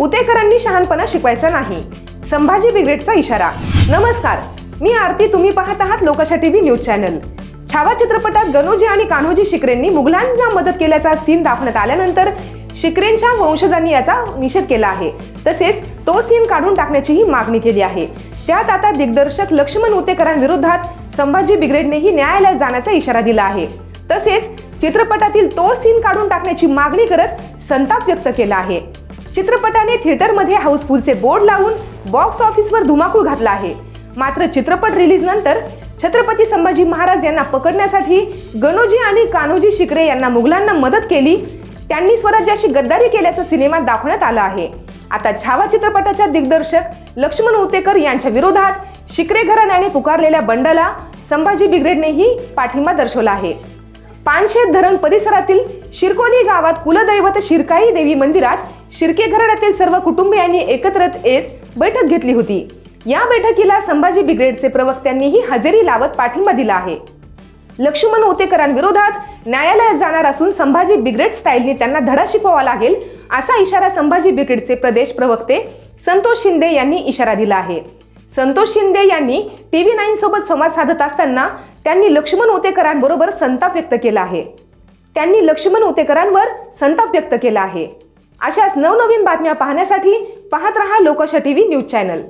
उतेकरांनी शहाणपणा शिकवायचा नाही. संभाजी ब्रिगेडचा इशारा. नमस्कार. मी आरती तुम्ही पाहत आहात लोकशा टीव्ही न्यूज चॅनल. छावा चित्रपटात गणोजी आणि कान्होजी शिकरेंनी मुघलांना मदत केल्याचा सीन दाखवण्यात आल्यानंतर शिकरेंच्या वंशजांनी याचा निषेध केला आहे. तसेच तो सीन काढून टाकण्याचीही मागणी केली आहे. त्यात आता दिग्दर्शक लक्ष्मण उतेकरांविरोधात संभाजी ब्रिगेडनेही न्यायालयात जाण्याचा इशारा दिला आहे. तसेच चित्रपटातील तो सीन काढून टाकण्याची मागणी करत संताप व्यक्त केला आहे. चित्रपटाने थिएटरमध्ये हाऊसफुलचे बोर्ड लावून बॉक्स ऑफिसवर धुमाकूळ घातला आहे. मात्र चित्रपट रिलीज नंतर छत्रपती संभाजी महाराज यांना पकडण्यासाठी गणोजी आणि कान्होजी शिकरे यांना मुघलांना मदत केली. त्यांनी स्वराज्याशी गद्दारी केल्याचं सिनेमा दाखवण्यात आलं आहे. आता छावा चित्रपटाच्या दिग्दर्शक लक्ष्मण उतेकर यांच्या विरोधात शिकरे घराण्याने पुकारलेल्या बंडाला संभाजी ब्रिगेडनेही पाठिंबा दर्शवला आहे. पानशेत धरण परिसरातील शिरकोली गावात कुलदैवत शिरकाई देवी मंदिरात शिर्के घराण्यातील सर्व कुटुंबियांनी एकत्र येत बैठक घेतली होती. या बैठकीला संभाजी ब्रिगेडचे प्रवक्त्यांनीही हजेरी लावत पाठिंबा दिला आहे. लक्ष्मण ओतेकरांविरोधात न्यायालयात जाणार असून संभाजी ब्रिगेड स्टाईलने त्यांना धडा शिकवावा लागेल असा इशारा संभाजी ब्रिगेडचे प्रदेश प्रवक्ते संतोष शिंदे यांनी इशारा दिला आहे. संतोष शिंदे यांनी टीव्ही नाईन सोबत संवाद साधत असताना त्यांनी लक्ष्मण ओतेकरांबरोबर संताप व्यक्त केला आहे. त्यांनी लक्ष्मण ओतेकरांवर संताप व्यक्त केला आहे. अशाच नवनवीन बातम्या पाहण्यासाठी पाहत रहा लोकशा टीव्ही न्यूज चॅनल.